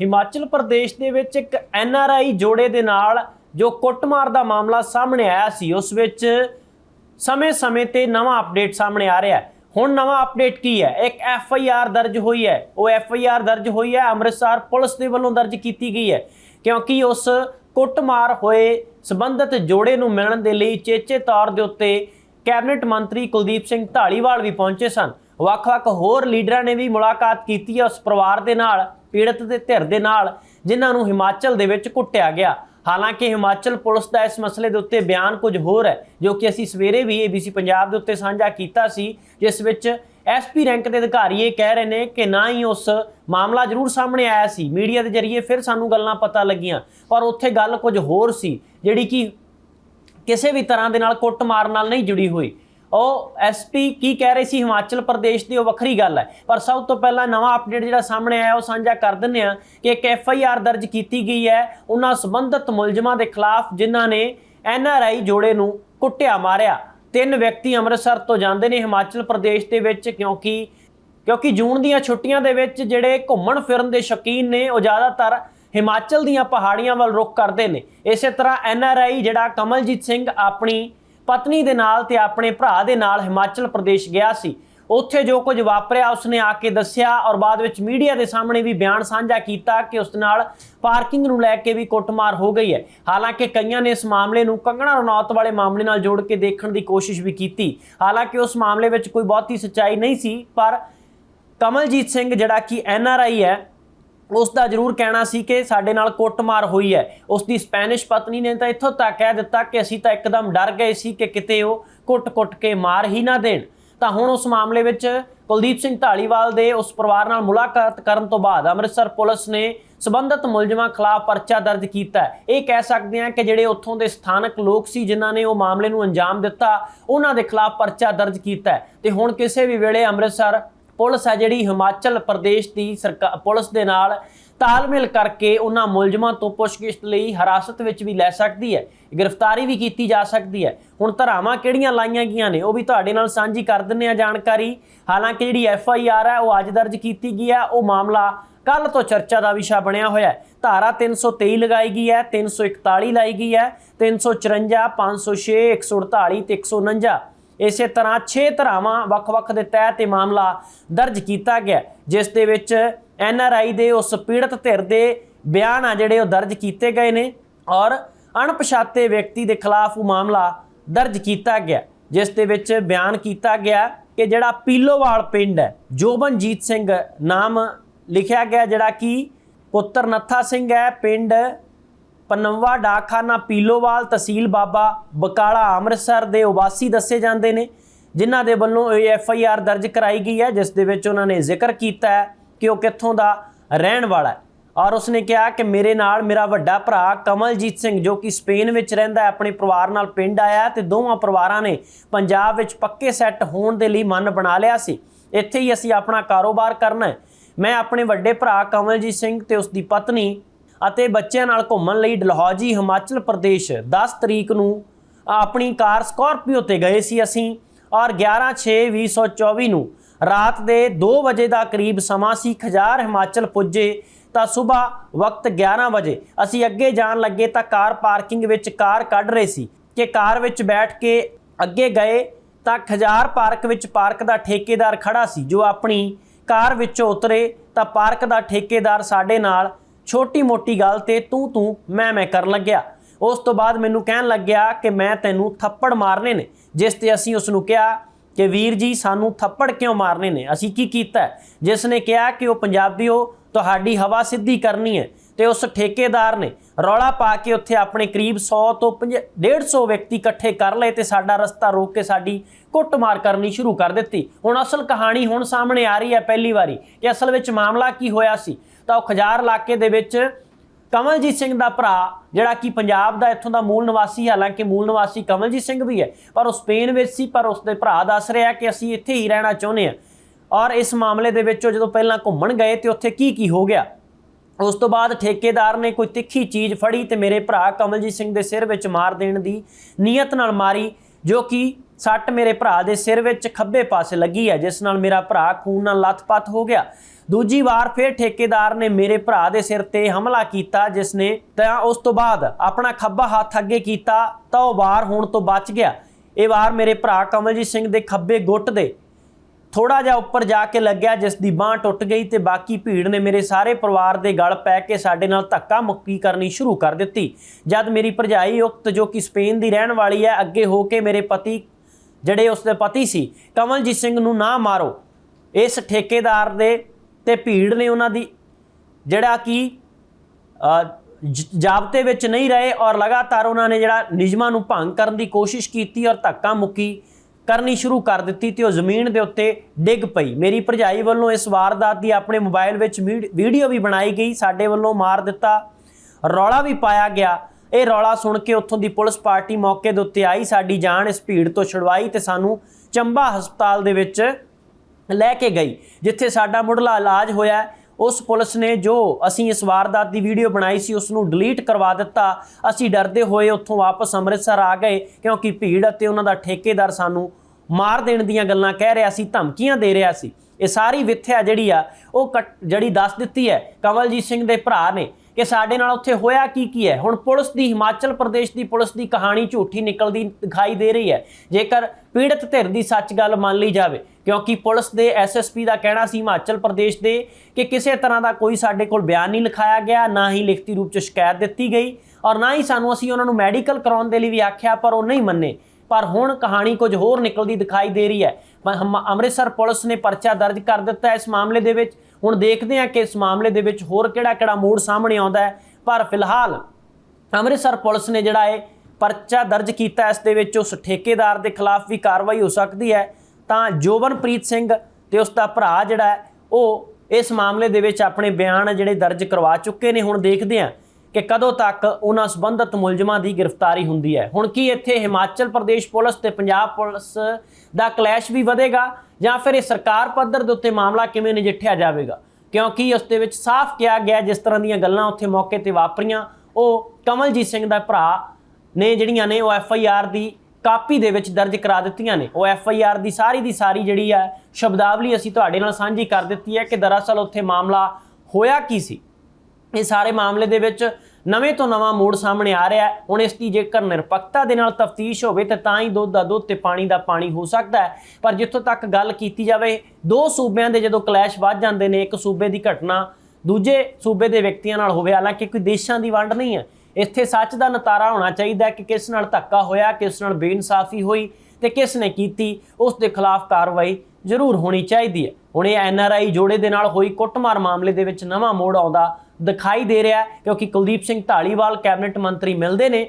ਹਿਮਾਚਲ ਪ੍ਰਦੇਸ਼ ਦੇ ਵਿੱਚ ਇੱਕ ਐਨ ਆਰ ਆਈ ਜੋੜੇ ਦੇ ਨਾਲ ਜੋ ਕੁੱਟਮਾਰ ਦਾ ਮਾਮਲਾ ਸਾਹਮਣੇ ਆਇਆ ਸੀ, ਉਸ ਵਿੱਚ ਸਮੇਂ-ਸਮੇਂ ਤੇ ਨਵਾਂ ਅਪਡੇਟ ਸਾਹਮਣੇ ਆ ਰਿਹਾ ਹੈ। ਹੁਣ ਨਵਾਂ ਅਪਡੇਟ ਕੀ ਹੈ? ਇੱਕ ਐਫ ਆਈ ਆਰ ਦਰਜ ਹੋਈ ਹੈ। ਉਹ ਐਫ ਆਈ ਆਰ ਦਰਜ ਹੋਈ ਹੈ, ਅੰਮ੍ਰਿਤਸਰ ਪੁਲਿਸ ਦੇ ਵੱਲੋਂ ਦਰਜ ਕੀਤੀ ਗਈ ਹੈ, ਕਿਉਂਕਿ ਉਸ ਕੁੱਟਮਾਰ ਹੋਏ ਸੰਬੰਧਿਤ ਜੋੜੇ ਨੂੰ ਮਿਲਣ ਦੇ ਲਈ ਚੇਚੇ ਤੌਰ ਦੇ ਉੱਤੇ ਕੈਬਨਿਟ ਮੰਤਰੀ ਕੁਲਦੀਪ ਸਿੰਘ ਢਾਲੀਵਾਲ ਵੀ ਪਹੁੰਚੇ ਸਨ। ਵੱਖ-ਵੱਖ ਹੋਰ ਲੀਡਰਾਂ ਨੇ ਵੀ ਮੁਲਾਕਾਤ ਕੀਤੀ ਹੈ ਉਸ ਪਰਿਵਾਰ ਦੇ ਨਾਲ। ਪੀੜਤ ਦੇ ਧਿਰ ਦੇ ਨਾਲ ਜਿਨ੍ਹਾਂ ਨੂੰ ਹਿਮਾਚਲ ਦੇ ਵਿੱਚ ਕੁੱਟਿਆ ਗਿਆ। ਹਾਲਾਂਕਿ ਹਿਮਾਚਲ ਪੁਲਿਸ ਦਾ ਇਸ ਮਸਲੇ ਦੇ ਉੱਤੇ ਬਿਆਨ ਕੁਝ ਹੋਰ ਹੈ, ਜੋ ਕਿ ਅਸੀਂ ਸਵੇਰੇ ਵੀ ABC ਪੰਜਾਬ ਦੇ ਉੱਤੇ ਸਾਂਝਾ ਕੀਤਾ ਸੀ, ਜਿਸ ਵਿੱਚ ਐਸਪੀ ਰੈਂਕ ਦੇ ਅਧਿਕਾਰੀ ਇਹ ਕਹਿ ਰਹੇ ਨੇ ਕਿ ਨਾ ਹੀ ਉਸ ਮਾਮਲਾ ਜ਼ਰੂਰ ਸਾਹਮਣੇ ਆਇਆ ਸੀ। ਮੀਡੀਆ ਦੇ ਜ਼ਰੀਏ ਫਿਰ ਸਾਨੂੰ ਗੱਲਾਂ ਪਤਾ ਲੱਗੀਆਂ, ਪਰ ਉੱਥੇ ਗੱਲ ਕੁਝ ਹੋਰ ਸੀ, ਜਿਹੜੀ ਕਿ ਕਿਸੇ ਵੀ ਤਰ੍ਹਾਂ ਦੇ ਨਾਲ ਕੁੱਟਮਾਰ ਨਾਲ ਨਹੀਂ ਜੁੜੀ ਹੋਈ। ਉਹ ਐਸਪੀ ਕੀ ਕਹਿ ਰਹੇ ਸੀ, ਹਿਮਾਚਲ ਪ੍ਰਦੇਸ਼ ਦੀ, ਉਹ ਵੱਖਰੀ ਗੱਲ ਹੈ। ਪਰ ਸਭ ਤੋਂ ਪਹਿਲਾਂ ਨਵਾਂ ਅਪਡੇਟ ਜਿਹੜਾ ਸਾਹਮਣੇ ਆਇਆ, ਉਹ ਸਾਂਝਾ ਕਰ ਦਿੰਨੇ ਆ ਕਿ ਇੱਕ ਐਫ ਆਈ ਆਰ ਦਰਜ ਕੀਤੀ ਗਈ ਹੈ। ਉਹਨਾਂ ਸੰਬੰਧਿਤ ਮੁਲਜ਼ਮਾਂ ਦੇ ਖਿਲਾਫ ਜਿਨ੍ਹਾਂ ਨੇ ਐਨ ਆਰ ਆਈ ਜੋੜੇ ਨੂੰ ਕੁੱਟਿਆ ਮਾਰਿਆ। ਤਿੰਨ ਵਿਅਕਤੀ ਅੰਮ੍ਰਿਤਸਰ ਤੋਂ ਜਾਂਦੇ ਨੇ ਹਿਮਾਚਲ ਪ੍ਰਦੇਸ਼ ਦੇ ਵਿੱਚ ਕਿਉਂਕਿ ਕਿਉਂਕਿ ਜੂਨ ਦੀਆਂ ਛੁੱਟੀਆਂ ਦੇ ਵਿੱਚ ਜਿਹੜੇ ਘੁੰਮਣ ਫਿਰਨ ਦੇ ਸ਼ੌਕੀਨ ਨੇ, ਉਹ ਜ਼ਿਆਦਾਤਰ ਹਿਮਾਚਲ ਦੀਆਂ ਪਹਾੜੀਆਂ ਵੱਲ ਰੁਖ ਕਰਦੇ ਨੇ। ਇਸੇ ਤਰ੍ਹਾਂ ਐਨ ਆਰ ਆਈ ਜਿਹੜਾ ਕਮਲਜੀਤ ਸਿੰਘ ਆਪਣੀ ਪਤਨੀ ਦੇ ਨਾਲ ਤੇ ਆਪਣੇ ਭਰਾ ਦੇ ਨਾਲ ਹਿਮਾਚਲ ਪ੍ਰਦੇਸ਼ ਗਿਆ ਸੀ। ਉੱਥੇ ਜੋ ਕੁਝ ਵਾਪਰਿਆ, ਉਸਨੇ ਆ ਕੇ ਦੱਸਿਆ ਔਰ ਬਾਅਦ ਵਿੱਚ ਮੀਡੀਆ ਦੇ ਸਾਹਮਣੇ ਵੀ ਬਿਆਨ ਸਾਂਝਾ ਕੀਤਾ ਕਿ ਉਸ ਨਾਲ ਪਾਰਕਿੰਗ ਨੂੰ ਲੈ ਕੇ ਵੀ ਕੁੱਟਮਾਰ ਹੋ ਗਈ ਹੈ। ਹਾਲਾਂਕਿ ਕਈਆਂ ਨੇ ਇਸ ਮਾਮਲੇ ਨੂੰ ਕੰਗਣਾ ਰਣੌਤ ਵਾਲੇ ਮਾਮਲੇ ਨਾਲ ਜੋੜ ਕੇ ਦੇਖਣ ਦੀ ਕੋਸ਼ਿਸ਼ ਵੀ ਕੀਤੀ। ਹਾਲਾਂਕਿ ਉਸ ਮਾਮਲੇ ਵਿੱਚ ਕੋਈ ਬਹੁਤੀ ਸੱਚਾਈ ਨਹੀਂ ਸੀ, ਪਰ ਕਮਲਜੀਤ ਸਿੰਘ ਜਿਹੜਾ ਕਿ ਐਨ ਆਰ ਆਈ ਹੈ ਉਸ ਦਾ ਜ਼ਰੂਰ ਕਹਿਣਾ ਸੀ ਕਿ ਸਾਡੇ ਨਾਲ ਕੁੱਟਮਾਰ ਹੋਈ ਹੈ। ਉਸ ਦੀ ਸਪੈਨਿਸ਼ ਪਤਨੀ ਨੇ ਤਾਂ ਇੱਥੋਂ ਤੱਕ ਕਹਿ ਦਿੱਤਾ ਕਿ ਅਸੀਂ ਤਾਂ ਇੱਕਦਮ ਡਰ ਗਏ ਸੀ ਕਿ ਕਿਤੇ ਉਹ ਕੁੱਟ-ਕੁੱਟ ਕੇ ਮਾਰ ਹੀ ਨਾ ਦੇਣ। ਤਾਂ ਹੁਣ ਉਸ ਮਾਮਲੇ ਵਿੱਚ ਕੁਲਦੀਪ ਸਿੰਘ ਢਾਲੀਵਾਲ ਦੇ ਉਸ ਪਰਿਵਾਰ ਨਾਲ ਮੁਲਾਕਾਤ ਕਰਨ ਤੋਂ ਬਾਅਦ ਅੰਮ੍ਰਿਤਸਰ ਪੁਲਿਸ ਨੇ ਸਬੰਧਤ ਮੁਲਜ਼ਮਾਂ ਖਿਲਾਫ ਪਰਚਾ ਦਰਜ ਕੀਤਾ ਹੈ। ਇਹ ਕਹਿ ਸਕਦੇ ਹਾਂ ਕਿ ਜਿਹੜੇ ਉੱਥੋਂ ਦੇ ਸਥਾਨਕ ਲੋਕ ਸੀ ਜਿਨ੍ਹਾਂ ਨੇ ਉਹ ਮਾਮਲੇ ਨੂੰ ਅੰਜਾਮ ਦਿੱਤਾ, ਉਹਨਾਂ ਦੇ ਖਿਲਾਫ ਪਰਚਾ ਦਰਜ ਕੀਤਾ ਹੈ। ਤੇ ਹੁਣ ਕਿਸੇ ਵੀ ਵੇਲੇ ਅੰਮ੍ਰਿਤਸਰ ਪੁਲਿਸ ਹੈ ਜਿਹੜੀ ਹਿਮਾਚਲ ਪ੍ਰਦੇਸ਼ ਦੀ ਸਰਕਾਰ ਪੁਲਿਸ ਦੇ ਨਾਲ ਤਾਲਮੇਲ ਕਰਕੇ ਉਹਨਾਂ ਮੁਲਜ਼ਮਾਂ ਤੋਂ ਪੁੱਛਗਿੱਛ ਲਈ ਹਿਰਾਸਤ ਵਿੱਚ ਵੀ ਲੈ ਸਕਦੀ ਹੈ, ਗ੍ਰਿਫਤਾਰੀ ਵੀ ਕੀਤੀ ਜਾ ਸਕਦੀ ਹੈ। ਹੁਣ ਧਰਾਵਾਂ ਕਿਹੜੀਆਂ ਲਾਈਆਂ ਗਈਆਂ ਨੇ ਉਹ ਵੀ ਤੁਹਾਡੇ ਨਾਲ ਸਾਂਝੀ ਕਰ ਦਿੰਨੇ ਆ ਜਾਣਕਾਰੀ। ਹਾਲਾਂਕਿ ਜਿਹੜੀ ਐਫ ਆਈ ਆਰ ਹੈ, ਉਹ ਅੱਜ ਦਰਜ ਕੀਤੀ ਗਈ ਹੈ। ਉਹ ਮਾਮਲਾ ਕੱਲ ਤੋਂ ਚਰਚਾ ਦਾ ਵਿਸ਼ਾ ਬਣਿਆ ਹੋਇਆ ਹੈ। ਧਾਰਾ 323 ਲਗਾਈ ਗਈ ਹੈ 341 ਲਾਈ ਗਈ ਹੈ 354 506 148 ਤੇ 149 ਇਸੇ ਤਰ੍ਹਾਂ 6 ਧਰਾਵਾਂ ਵੱਖ-ਵੱਖ ਦੇ ਤਹਿਤ ਇਹ ਮਾਮਲਾ ਦਰਜ ਕੀਤਾ ਗਿਆ, ਜਿਸ ਦੇ ਵਿੱਚ ਐਨ ਆਰ ਆਈ ਦੇ ਉਸ ਪੀੜਤ ਧਿਰ ਦੇ ਬਿਆਨ ਆ ਜਿਹੜੇ ਉਹ ਦਰਜ ਕੀਤੇ ਗਏ ਨੇ ਔਰ ਅਣਪਛਾਤੇ ਵਿਅਕਤੀ ਦੇ ਖਿਲਾਫ ਉਹ ਮਾਮਲਾ ਦਰਜ ਕੀਤਾ ਗਿਆ, ਜਿਸ ਦੇ ਵਿੱਚ ਬਿਆਨ ਕੀਤਾ ਗਿਆ ਕਿ ਜਿਹੜਾ ਪੀਲੋਵਾਲ ਪਿੰਡ ਹੈ, ਜੋਬਨਜੀਤ ਸਿੰਘ ਨਾਮ ਲਿਖਿਆ ਗਿਆ ਜਿਹੜਾ ਕਿ ਪੁੱਤਰ ਨੱਥਾ ਸਿੰਘ ਹੈ, ਪਿੰਡ ਪਨੰਵਾ ਡਾਕਖਾਨਾ ਪੀਲੋਵਾਲ ਤਹਿਸੀਲ ਬਾਬਾ ਬਕਾਲਾ ਅੰਮ੍ਰਿਤਸਰ ਦੇ ਉਵਾਸੀ ਦੱਸੇ ਜਾਂਦੇ ਨੇ, ਜਿਨ੍ਹਾਂ ਦੇ ਵੱਲੋਂ ਇਹ ਐਫ ਆਈ ਆਰ ਦਰਜ ਕਰਾਈ ਗਈ ਹੈ, ਜਿਸ ਦੇ ਵਿੱਚ ਉਹਨਾਂ ਨੇ ਜ਼ਿਕਰ ਕੀਤਾ ਹੈ ਕਿ ਉਹ ਕਿੱਥੋਂ ਦਾ ਰਹਿਣ ਵਾਲਾ ਹੈ। ਔਰ ਉਸਨੇ ਕਿਹਾ ਕਿ ਮੇਰੇ ਨਾਲ ਮੇਰਾ ਵੱਡਾ ਭਰਾ ਕਮਲਜੀਤ ਸਿੰਘ, ਜੋ ਕਿ ਸਪੇਨ ਵਿੱਚ ਰਹਿੰਦਾ ਹੈ, ਆਪਣੇ ਪਰਿਵਾਰ ਨਾਲ ਪਿੰਡ ਆਇਆ ਤੇ ਦੋਵਾਂ ਪਰਿਵਾਰਾਂ ਨੇ ਪੰਜਾਬ ਵਿੱਚ ਪੱਕੇ ਸੈੱਟ ਹੋਣ ਦੇ ਲਈ ਮਨ ਬਣਾ ਲਿਆ ਸੀ। ਇੱਥੇ ਹੀ ਅਸੀਂ ਆਪਣਾ ਕਾਰੋਬਾਰ ਕਰਨਾ ਹੈ। ਮੈਂ ਆਪਣੇ ਵੱਡੇ ਭਰਾ ਕਮਲਜੀਤ ਸਿੰਘ ਤੇ ਉਸ ਦੀ ਪਤਨੀ ਅਤੇ ਬੱਚਿਆਂ ਨਾਲ ਘੁੰਮਣ ਲਈ ਡਲਹੌਜੀ ਹਿਮਾਚਲ ਪ੍ਰਦੇਸ਼ 10 ਤਰੀਕ ਨੂੰ ਆਪਣੀ ਕਾਰ ਸਕਾਰਪੀਓ ਤੇ ਗਏ ਸੀ ਅਸੀਂ ਔਰ 11/6/2024 ਨੂੰ ਰਾਤ ਦੇ 2 ਵਜੇ ਦਾ ਕਰੀਬ ਸਮਾਂ ਸੀ। ਖਜਾਰ ਹਿਮਾਚਲ ਪੁੱਜੇ ਤਾਂ ਸਵੇਰ ਵਕਤ 11 ਵਜੇ ਅਸੀਂ ਅੱਗੇ ਜਾਣ ਲੱਗੇ ਤਾਂ ਕਾਰ ਪਾਰਕਿੰਗ ਵਿੱਚ ਕਾਰ ਕੱਢ ਰਹੇ ਸੀ ਕਿ ਕਾਰ ਵਿੱਚ ਬੈਠ ਕੇ ਅੱਗੇ ਗਏ ਤਾਂ ਖਜਾਰ ਪਾਰਕ ਵਿੱਚ ਪਾਰਕ ਦਾ ਠੇਕੇਦਾਰ ਖੜਾ ਸੀ ਜੋ ਆਪਣੀ ਕਾਰ ਵਿੱਚੋਂ ਉਤਰੇ ਤਾਂ ਪਾਰਕ ਦਾ ਠੇਕੇਦਾਰ ਸਾਡੇ ਨਾਲ ਛੋਟੀ ਮੋਟੀ ਗੱਲ ਤੇ ਤੂੰ ਤੂੰ ਮੈਂ ਮੈਂ ਕਰਨ ਲੱਗਿਆ। ਉਸ ਤੋਂ ਬਾਅਦ ਮੈਨੂੰ ਕਹਿਣ ਲੱਗਿਆ ਕਿ ਮੈਂ ਤੈਨੂੰ ਥੱਪੜ ਮਾਰਨੇ ਨੇ, ਜਿਸ ਤੇ ਅਸੀਂ ਉਸ ਨੂੰ ਕਿਹਾ ਕਿ ਵੀਰ ਜੀ ਸਾਨੂੰ ਥੱਪੜ ਕਿਉਂ ਮਾਰਨੇ ਨੇ? ਅਸੀਂ ਕੀ ਕੀਤਾ? ਜਿਸ ਨੇ ਕਿਹਾ ਕਿ ਉਹ ਪੰਜਾਬੀਓ ਤੁਹਾਡੀ ਹਵਾ ਸਿੱਧੀ ਕਰਨੀ ਹੈ ਤੇ ਉਸ ਠੇਕੇਦਾਰ ਨੇ ਰੌਲਾ ਪਾ ਕੇ ਉੱਥੇ ਆਪਣੇ ਕਰੀਬ 100 ਤੋਂ 150 ਵਿਅਕਤੀ ਇਕੱਠੇ ਕਰ ਲਏ ਤੇ ਸਾਡਾ ਰਸਤਾ ਰੋਕ ਕੇ ਸਾਡੀ ਕੁੱਟਮਾਰ ਕਰਨੀ ਸ਼ੁਰੂ ਕਰ ਦਿੱਤੀ। ਹੁਣ ਅਸਲ ਕਹਾਣੀ ਹੁਣ ਸਾਹਮਣੇ ਆ ਰਹੀ ਹੈ ਪਹਿਲੀ ਵਾਰੀ ਕਿ ਅਸਲ ਵਿੱਚ ਮਾਮਲਾ ਕੀ ਹੋਇਆ ਸੀ? ਤਾਂ ਉਹ ਖਜਾਰ ਇਲਾਕੇ ਦੇ ਵਿੱਚ ਕਮਲਜੀਤ ਸਿੰਘ ਦਾ ਭਰਾ, ਜਿਹੜਾ ਕਿ ਪੰਜਾਬ ਦਾ ਇੱਥੋਂ ਦਾ ਮੂਲ ਨਿਵਾਸੀ, ਹਾਲਾਂਕਿ ਮੂਲ ਨਿਵਾਸੀ ਕਮਲਜੀਤ ਸਿੰਘ ਵੀ ਹੈ, ਪਰ ਉਹ ਸਪੇਨ ਵਿੱਚ ਸੀ, ਪਰ ਉਸਦੇ ਭਰਾ ਦੱਸ ਰਿਹਾ ਕਿ ਅਸੀਂ ਇੱਥੇ ਹੀ ਰਹਿਣਾ ਚਾਹੁੰਦੇ ਹਾਂ। ਔਰ ਇਸ ਮਾਮਲੇ ਦੇ ਵਿੱਚ ਉਹ ਜਦੋਂ ਪਹਿਲਾਂ ਘੁੰਮਣ ਗਏ ਤੇ ਉੱਥੇ ਕੀ ਕੀ ਹੋ ਗਿਆ? ਉਸ ਤੋਂ ਬਾਅਦ ਠੇਕੇਦਾਰ ਨੇ ਕੋਈ ਤਿੱਖੀ ਚੀਜ਼ ਫੜੀ ਤੇ ਮੇਰੇ ਭਰਾ ਕਮਲਜੀਤ ਸਿੰਘ ਦੇ ਸਿਰ ਵਿੱਚ ਮਾਰ ਦੇਣ ਦੀ ਨੀਅਤ ਨਾਲ ਮਾਰੀ, ਜੋ ਕਿ ਸੱਟ ਮੇਰੇ ਭਰਾ ਦੇ ਸਿਰ ਵਿੱਚ ਖੱਬੇ ਪਾਸੇ ਲੱਗੀ ਹੈ, ਜਿਸ ਨਾਲ ਮੇਰਾ ਭਰਾ ਖੂਨ ਨਾਲ ਲੱਥਪੱਥ ਹੋ ਗਿਆ। ਦੂਜੀ ਵਾਰ ਫਿਰ ਠੇਕੇਦਾਰ ਨੇ ਮੇਰੇ ਭਰਾ ਦੇ ਸਿਰ ਤੇ ਹਮਲਾ ਕੀਤਾ ਜਿਸ ਨੇ ਤਾਂ ਉਸ ਤੋਂ ਬਾਅਦ ਆਪਣਾ ਖੱਬਾ ਹੱਥ ਅੱਗੇ ਕੀਤਾ, ਤਾਂ ਉਹ ਵਾਰ ਹੋਣ ਤੋਂ ਬਚ ਗਿਆ। ਇਹ ਵਾਰ ਮੇਰੇ ਭਰਾ ਕਮਲਜੀਤ ਸਿੰਘ ਦੇ ਖੱਬੇ ਗੁੱਟ ਦੇ ਥੋੜਾ ਜਿਹਾ ਉੱਪਰ ਜਾ ਕੇ ਲੱਗਿਆ ਜਿਸ ਦੀ ਬਾਹ ਟੁੱਟ ਗਈ ਤੇ ਬਾਕੀ ਭੀੜ ਨੇ ਮੇਰੇ ਸਾਰੇ ਪਰਿਵਾਰ ਦੇ ਗਲ ਪੈ ਕੇ ਸਾਡੇ ਨਾਲ ਧੱਕਾ ਮੁੱਕੀ ਕਰਨੀ ਸ਼ੁਰੂ ਕਰ ਦਿੱਤੀ। ਜਦ ਮੇਰੀ ਭਰਜਾਈ ਉਕਤ, ਜੋ ਕਿ ਸਪੇਨ ਦੀ ਰਹਿਣ ਵਾਲੀ ਹੈ, ਅੱਗੇ ਹੋ ਕੇ ਮੇਰੇ ਪਤੀ, ਜਿਹੜੇ ਉਸਦੇ ਪਤੀ ਸੀ, ਕਮਲਜੀਤ ਸਿੰਘ ਨੂੰ ਨਾ ਮਾਰੋ। ਇਸ ਠੇਕੇਦਾਰ ਦੇ ਤੇ ਭੀੜ ਨੇ ਉਹਨਾਂ ਦੀ, ਜਿਹੜਾ ਕਿ ਜ- ਜਾਬਤੇ ਵਿੱਚ ਨਹੀਂ ਰਹੇ ਔਰ ਲਗਾਤਾਰ ਉਹਨਾਂ ਨੇ ਜਿਹੜਾ ਨਿਯਮਾਂ ਨੂੰ ਭੰਗ ਕਰਨ ਦੀ ਕੋਸ਼ਿਸ਼ ਕੀਤੀ ਔਰ ਧੱਕਾ ਮੁੱਕੀ ਕਰਨੀ ਸ਼ੁਰੂ ਕਰ ਦਿੱਤੀ ਤੇ ਉਹ ਜ਼ਮੀਨ ਦੇ ਉੱਤੇ ਡਿੱਗ ਪਈ। ਮੇਰੀ ਭਰਜਾਈ ਵੱਲੋਂ ਇਸ ਵਾਰਦਾਤ ਦੀ ਆਪਣੇ ਮੋਬਾਈਲ ਵਿੱਚ ਵੀਡ- ਵੀਡੀਓ ਵੀ ਬਣਾਈ ਗਈ। ਸਾਡੇ ਵੱਲੋਂ ਮਾਰ ਦਿੱਤਾ, ਰੌਲਾ ਵੀ ਪਾਇਆ ਗਿਆ। ਇਹ ਰੌਲਾ ਸੁਣ ਕੇ ਉੱਥੋਂ ਦੀ ਪੁਲਿਸ ਪਾਰਟੀ ਮੌਕੇ ਦੇ ਉੱਤੇ ਆਈ। ਸਾਡੀ ਜਾਨ ਇਸ ਭੀੜ ਤੋਂ ਛੁਡਵਾਈ ਤੇ ਸਾਨੂੰ ਚੰਬਾ ਹਸਪਤਾਲ ਦੇ ਵਿੱਚ ਲੈ ਕੇ ਗਈ, ਜਿੱਥੇ ਸਾਡਾ ਮੁੱਢਲਾ ਇਲਾਜ ਹੋਇਆ। ਉਸ ਪੁਲਿਸ ਨੇ ਜੋ ਅਸੀਂ ਇਸ ਵਾਰਦਾਤ ਦੀ ਵੀਡੀਓ ਬਣਾਈ ਸੀ ਉਸ ਨੂੰ ਡਿਲੀਟ ਕਰਵਾ ਦਿੱਤਾ। ਅਸੀਂ ਡਰਦੇ ਹੋਏ ਉੱਥੋਂ ਵਾਪਸ ਅੰਮ੍ਰਿਤਸਰ ਆ ਗਏ, ਕਿਉਂਕਿ ਭੀੜ ਅਤੇ ਉਹਨਾਂ ਦਾ ਠੇਕੇਦਾਰ ਸਾਨੂੰ ਮਾਰ ਦੇਣ ਦੀਆਂ ਗੱਲਾਂ ਕਹਿ ਰਿਹਾ ਸੀ, ਧਮਕੀਆਂ ਦੇ ਰਿਹਾ ਸੀ। ਇਹ ਸਾਰੀ ਵਿਥਿਆ ਜਿਹੜੀ ਆ, ਉਹ ਕੱਟ- ਜਿਹੜੀ ਦੱਸ ਦਿੱਤੀ ਹੈ ਕਮਲਜੀਤ ਸਿੰਘ ਦੇ ਭਰਾ ਨੇ ਕਿ ਸਾਡੇ ਨਾਲ ਉੱਥੇ ਹੋਇਆ ਕੀ ਕੀ ਹੈ? ਹੁਣ ਪੁਲਿਸ ਦੀ, ਹਿਮਾਚਲ ਪ੍ਰਦੇਸ਼ ਦੀ ਪੁਲਿਸ ਦੀ ਕਹਾਣੀ ਝੂਠੀ ਨਿਕਲਦੀ ਦਿਖਾਈ ਦੇ ਰਹੀ ਹੈ। ਜੇਕਰ ਪੀੜਤ ਧਿਰ ਦੀ ਸੱਚ ਗੱਲ ਮੰਨ ਲਈ ਜਾਵੇ ਕਿਉਂਕਿ ਪੁਲਿਸ ਦੇ ਐਸਐਸਪੀ ਦਾ ਕਹਿਣਾ ਸੀ ਹਿਮਾਚਲ ਪ੍ਰਦੇਸ਼ ਦੇ ਕਿ ਕਿਸੇ ਤਰ੍ਹਾਂ ਦਾ ਕੋਈ ਸਾਡੇ ਕੋਲ ਬਿਆਨ ਨਹੀਂ ਲਿਖਾਇਆ ਗਿਆ, ਨਾ ਹੀ ਲਿਖਤੀ ਰੂਪ ਚ ਸ਼ਿਕਾਇਤ ਦਿੱਤੀ ਗਈ ਔਰ ਨਾ ਹੀ ਸਾਨੂੰ ਅਸੀਂ ਉਹਨਾਂ ਨੂੰ ਮੈਡੀਕਲ ਕਰਾਉਣ ਦੇ ਲਈ ਵੀ ਆਖਿਆ, ਪਰ ਉਹ ਨਹੀਂ ਮੰਨੇ। ਪਰ ਹੁਣ ਕਹਾਣੀ ਕੁਝ ਹੋਰ ਨਿਕਲਦੀ ਦਿਖਾਈ ਦੇ ਰਹੀ ਹੈ। ਮ- ਹਮ- ਅੰਮ੍ਰਿਤਸਰ ਪੁਲਿਸ ਨੇ ਪਰਚਾ ਦਰਜ ਕਰ ਦਿੱਤਾ ਇਸ ਮਾਮਲੇ ਦੇ ਵਿੱਚ। ਹੁਣ ਦੇਖਦੇ ਹਾਂ ਕਿ ਇਸ ਮਾਮਲੇ ਦੇ ਵਿੱਚ ਹੋਰ ਕਿਹੜਾ-ਕਿਹੜਾ ਮੋੜ ਸਾਹਮਣੇ ਆਉਂਦਾ ਹੈ। ਪਰ ਫਿਲਹਾਲ ਅੰਮ੍ਰਿਤਸਰ ਪੁਲਿਸ ਨੇ ਜਿਹੜਾ ਇਹ ਪਰਚਾ ਦਰਜ ਕੀਤਾ, ਇਸ ਦੇ ਵਿੱਚ ਉਸ ਠੇਕੇਦਾਰ ਦੇ ਖਿਲਾਫ ਵੀ ਕਾਰਵਾਈ ਹੋ ਸਕਦੀ ਹੈ। ਤਾਂ ਜੋਬਨਪ੍ਰੀਤ ਸਿੰਘ ਤੇ ਉਸ ਦਾ ਭਰਾ ਜਿਹੜਾ ਉਹ ਇਸ ਮਾਮਲੇ ਦੇ ਵਿੱਚ ਆਪਣੇ ਬਿਆਨ ਜਿਹੜੇ ਦਰਜ ਕਰਵਾ ਚੁੱਕੇ ਨੇ। ਹੁਣ ਦੇਖਦੇ ਹਾਂ ਕਿ ਕਦੋਂ ਤੱਕ ਉਹਨਾਂ ਸੰਬੰਧਤ ਮੁਲਜ਼ਮਾਂ ਦੀ ਗ੍ਰਿਫਤਾਰੀ ਹੁੰਦੀ ਹੈ। ਹੁਣ ਕੀ ਇੱਥੇ ਹਿਮਾਚਲ ਪ੍ਰਦੇਸ਼ ਪੁਲਿਸ ਤੇ ਪੰਜਾਬ ਪੁਲਿਸ ਦਾ ਕਲੈਸ਼ ਵੀ ਵਧੇਗਾ ਜਾਂ ਫਿਰ ਇਹ ਸਰਕਾਰ ਪੱਧਰ ਦੇ ਉੱਤੇ ਮਾਮਲਾ ਕਿਵੇਂ ਨਜਿੱਠਿਆ ਜਾਵੇਗਾ? ਕਿਉਂਕਿ ਉਸ ਦੇ ਵਿੱਚ ਸਾਫ਼ ਕਿਹਾ ਗਿਆ ਜਿਸ ਤਰ੍ਹਾਂ ਦੀਆਂ ਗੱਲਾਂ ਉੱਥੇ ਮੌਕੇ ਤੇ ਵਾਪਰੀਆਂ। ਉਹ ਕਮਲਜੀਤ ਸਿੰਘ ਦਾ ਭਰਾ ਨੇ ਜਿਹੜੀਆਂ ਨੇ, ਉਹ ਐਫ ਆਈ ਆਰ ਦੀ ਕਾਪੀ ਦੇ ਵਿੱਚ ਦਰਜ ਕਰਾ ਦਿੱਤੀਆਂ ਨੇ। ਉਹ ਐਫ ਆਈ ਆਰ ਦੀ ਸਾਰੀ ਦੀ ਸਾਰੀ ਜਿਹੜੀ ਹੈ ਸ਼ਬਦਾਵਲੀ ਅਸੀਂ ਤੁਹਾਡੇ ਨਾਲ ਸਾਂਝੀ ਕਰ ਦਿੱਤੀ ਹੈ ਕਿ ਦਰਅਸਲ ਉੱਥੇ ਮਾਮਲਾ ਹੋਇਆ ਕੀ ਸੀ। ਇਹ ਸਾਰੇ ਮਾਮਲੇ ਦੇ ਵਿੱਚ ਨਵੇਂ ਤੋਂ ਨਵਾਂ ਮੋੜ ਸਾਹਮਣੇ ਆ ਰਿਹਾ ਹੈ। ਹੁਣ ਇਸ ਦੀ ਜੇਕਰ ਨਿਰਪੱਖਤਾ ਦੇ ਨਾਲ ਤਫਤੀਸ਼ ਹੋਵੇ ਤਾਂ ਤਾਂ ਹੀ ਦੁੱਧ ਦਾ ਦੁੱਧ ਤੇ ਪਾਣੀ ਦਾ ਪਾਣੀ ਹੋ ਸਕਦਾ ਹੈ। ਪਰ ਜਿੱਥੋਂ ਤੱਕ ਗੱਲ ਕੀਤੀ ਜਾਵੇ, ਦੋ ਸੂਬਿਆਂ ਦੇ ਜਦੋਂ ਕਲੈਸ਼ ਵੱਧ ਜਾਂਦੇ ਨੇ, ਇੱਕ ਸੂਬੇ ਦੀ ਘਟਨਾ ਦੂਜੇ ਸੂਬੇ ਦੇ ਵਿਅਕਤੀਆਂ ਨਾਲ ਹੋਵੇ, ਹਾਲਾਂਕਿ ਕੋਈ ਦੇਸ਼ਾਂ ਦੀ ਵੰਡ ਨਹੀਂ ਹੈ। ਇੱਥੇ ਸੱਚ ਦਾ ਨਤਾਰਾ ਹੋਣਾ ਚਾਹੀਦਾ ਕਿ ਕਿਸ ਨਾਲ ਧੱਕਾ ਹੋਇਆ, ਕਿਸ ਨਾਲ ਬੇਇਨਸਾਫੀ ਹੋਈ ਤੇ ਕਿਸ ਨੇ ਕੀਤੀ, ਉਸ ਦੇ ਖਿਲਾਫ ਕਾਰਵਾਈ ਜ਼ਰੂਰ ਹੋਣੀ ਚਾਹੀਦੀ ਹੈ। ਹੁਣ ਇਹ ਐਨਆਰਆਈ ਜੋੜੇ ਦੇ ਨਾਲ ਹੋਈ ਕੁੱਟਮਾਰ ਮਾਮਲੇ ਦੇ ਵਿੱਚ ਨਵਾਂ ਮੋੜ ਆਉਂਦਾ ਦਿਖਾਈ ਦੇ ਰਿਹਾ ਕਿਉਂਕਿ ਕੁਲਦੀਪ ਸਿੰਘ ਢਾਲੀਵਾਲ ਕੈਬਨਿਟ ਮੰਤਰੀ ਮਿਲਦੇ ਨੇ,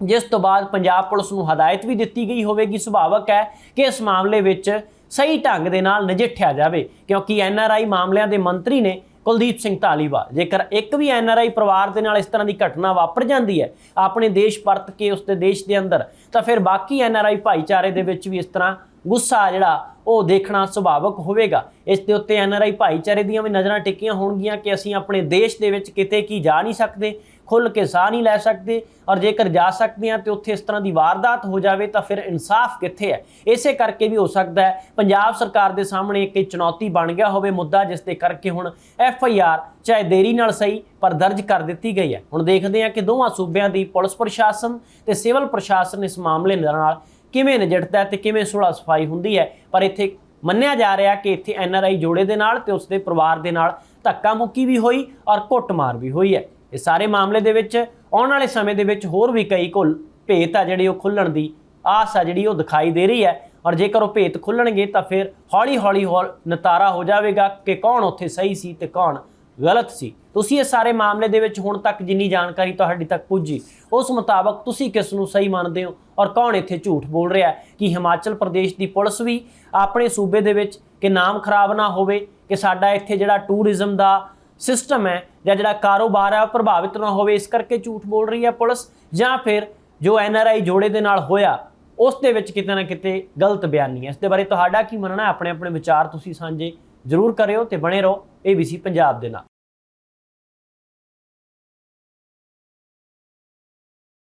ਜਿਸ ਤੋਂ ਬਾਅਦ ਪੰਜਾਬ ਪੁਲਿਸ ਨੂੰ ਹਦਾਇਤ ਵੀ ਦਿੱਤੀ ਗਈ ਹੋਵੇਗੀ, ਸੁਭਾਵਕ ਹੈ ਕਿ ਇਸ ਮਾਮਲੇ ਵਿੱਚ ਸਹੀ ਢੰਗ ਦੇ ਨਾਲ ਨਜਿੱਠਿਆ ਜਾਵੇ ਕਿਉਂਕਿ ਐਨਆਰਆਈ ਮਾਮਲਿਆਂ ਦੇ ਮੰਤਰੀ ਨੇ ਕੁਲਦੀਪ ਸਿੰਘ ਧਾਲੀਵਾਲ ਜੇਕਰ ਇੱਕ ਵੀ ਐਨਆਰਆਈ ਪਰਿਵਾਰ ਦੇ ਨਾਲ ਇਸ ਤਰ੍ਹਾਂ ਦੀ ਘਟਨਾ ਵਾਪਰ ਜਾਂਦੀ ਹੈ, ਆਪਣੇ ਦੇਸ਼ ਪਰਤ ਕੇ ਉਸ ਦੇ ਦੇਸ਼ ਦੇ ਅੰਦਰ, ਤਾਂ ਫਿਰ ਬਾਕੀ ਐਨਆਰਆਈ ਭਾਈਚਾਰੇ ਦੇ ਵਿੱਚ ਵੀ ਇਸ ਤਰ੍ਹਾਂ ਗੁੱਸਾ ਜਿਹੜਾ, ਉਹ ਦੇਖਣਾ ਸੁਭਾਵਕ ਹੋਵੇਗਾ। ਇਸ ਦੇ ਉੱਤੇ ਐਨਆਰਆਈ ਭਾਈਚਾਰੇ ਦੀਆਂ ਵੀ ਨਜ਼ਰਾਂ ਟਿਕੀਆਂ ਹੋਣਗੀਆਂ ਕਿ ਅਸੀਂ ਆਪਣੇ ਦੇਸ਼ ਦੇ ਵਿੱਚ ਕਿਤੇ ਕੀ ਜਾ ਨਹੀਂ ਸਕਦੇ ਖੁੱਲ ਕੇ ਸਾਹ ਨਹੀਂ ਲੈ ਸਕਦੇ ਔਰ ਜੇਕਰ ਜਾ ਸਕਦੇ ਹਾਂ ਤੇ ਉੱਥੇ ਇਸ ਤਰ੍ਹਾਂ ਦੀ ਵਾਰਦਾਤ ਹੋ ਜਾਵੇ ਤਾਂ ਫਿਰ ਇਨਸਾਫ ਕਿੱਥੇ ਹੈ? ਇਸੇ ਕਰਕੇ ਵੀ ਹੋ ਸਕਦਾ ਹੈ ਪੰਜਾਬ ਸਰਕਾਰ ਦੇ ਸਾਹਮਣੇ ਇੱਕ ਚੁਣੌਤੀ ਬਣ ਗਿਆ ਹੋਵੇ ਮੁੱਦਾ ਜਿਸ ਦੇ ਕਰਕੇ ਹੁਣ ਐਫ ਆਈ ਆਰ ਚਾਹੇ ਦੇਰੀ ਨਾਲ ਸਹੀ ਪਰ ਦਰਜ ਕਰ ਦਿੱਤੀ ਗਈ ਹੈ। ਹੁਣ ਦੇਖਦੇ ਹਾਂ ਕਿ ਦੋਵਾਂ ਸੂਬਿਆਂ ਦੀ ਪੁਲਿਸ ਪ੍ਰਸ਼ਾਸਨ ਤੇ ਸਿਵਲ ਪ੍ਰਸ਼ਾਸਨ ਇਸ ਮਾਮਲੇ ਨਾਲ ਕਿਵੇਂ ਨਜਿੱਠਦਾ ਹੈ ਤੇ ਕਿਵੇਂ ਸੁਲਾ ਸਫ਼ਾਈ ਹੁੰਦੀ ਹੈ। ਪਰ ਇੱਥੇ ਮੰਨਿਆ ਜਾ ਰਿਹਾ ਕਿ ਇੱਥੇ ਐਨ ਆਰ ਆਈ ਜੋੜੇ ਦੇ ਨਾਲ ਤੇ ਉਸਦੇ ਪਰਿਵਾਰ ਦੇ ਨਾਲ ਧੱਕਾ ਮੁੱਕੀ ਵੀ ਹੋਈ ਔਰ ਕੁੱਟਮਾਰ ਵੀ ਹੋਈ ਹੈ। ਇਹ ਸਾਰੇ ਮਾਮਲੇ ਦੇ ਵਿੱਚ, ਆਉਣ ਵਾਲੇ ਸਮੇਂ ਦੇ ਵਿੱਚ ਹੋਰ ਵੀ ਕਈ ਕੁੱਲ ਭੇਤ ਆ ਜਿਹੜੇ ਉਹ ਖੁੱਲਣ ਦੀ ਆਸ ਆ ਜਿਹੜੀ ਉਹ ਦਿਖਾਈ ਦੇ ਰਹੀ ਹੈ। ਔਰ ਜੇਕਰ ਉਹ ਭੇਤ ਖੁੱਲਣਗੇ ਤਾਂ ਫਿਰ ਹੌਲੀ ਹੌਲੀ ਹੌਲ ਨਤਾਰਾ ਹੋ ਜਾਵੇਗਾ ਕਿ ਕੌਣ ਉੱਥੇ ਸਹੀ ਸੀ ਤੇ ਕੌਣ ਗਲਤ ਸੀ। ਤੁਸੀਂ ਇਸ ਸਾਰੇ ਮਾਮਲੇ ਦੇ ਵਿੱਚ ਹੁਣ ਤੱਕ ਜਿੰਨੀ ਜਾਣਕਾਰੀ ਤੁਹਾਡੀ ਤੱਕ ਪੁੱਜੀ, ਉਸ ਮੁਤਾਬਕ ਤੁਸੀਂ ਕਿਸ ਨੂੰ ਸਹੀ ਮੰਨਦੇ ਹੋ ਔਰ ਕੌਣ ਇੱਥੇ ਝੂਠ ਬੋਲ ਰਿਹਾ ਕਿ ਹਿਮਾਚਲ ਪ੍ਰਦੇਸ਼ ਦੀ ਪੁਲਿਸ ਵੀ ਆਪਣੇ ਸੂਬੇ ਦੇ ਵਿੱਚ ਕਿ ਨਾਮ ਖਰਾਬ ਨਾ ਹੋਵੇ, ਕਿ ਸਾਡਾ ਇੱਥੇ ਜਿਹੜਾ ਟੂਰਿਜ਼ਮ ਦਾ ਸਿਸਟਮ ਹੈ ਜਾਂ ਜਿਹੜਾ ਕਾਰੋਬਾਰ ਹੈ ਉਹ ਪ੍ਰਭਾਵਿਤ ਨਾ ਹੋਵੇ, ਇਸ ਕਰਕੇ ਝੂਠ ਬੋਲ ਰਹੀ ਹੈ ਪੁਲਿਸ, ਜਾਂ ਫਿਰ ਜੋ ਐਨ ਆਰ ਆਈ ਜੋੜੇ ਦੇ ਨਾਲ ਹੋਇਆ, ਉਸ ਦੇ ਵਿੱਚ ਕਿਤੇ ਨਾ ਕਿਤੇ ਗਲਤ ਬਿਆਨੀ ਹੈ। ਇਸ ਦੇ ਬਾਰੇ ਤੁਹਾਡਾ ਕੀ ਮੰਨਣਾ ਹੈ? ਆਪਣੇ ਆਪਣੇ ਵਿਚਾਰ ਤੁਸੀਂ ਸਾਂਝੇ ਜ਼ਰੂਰ ਕਰਿਓ ਤੇ ਬਣੇ ਰਹੋ ABC ਪੰਜਾਬ ਦੇ ਨਾਲ।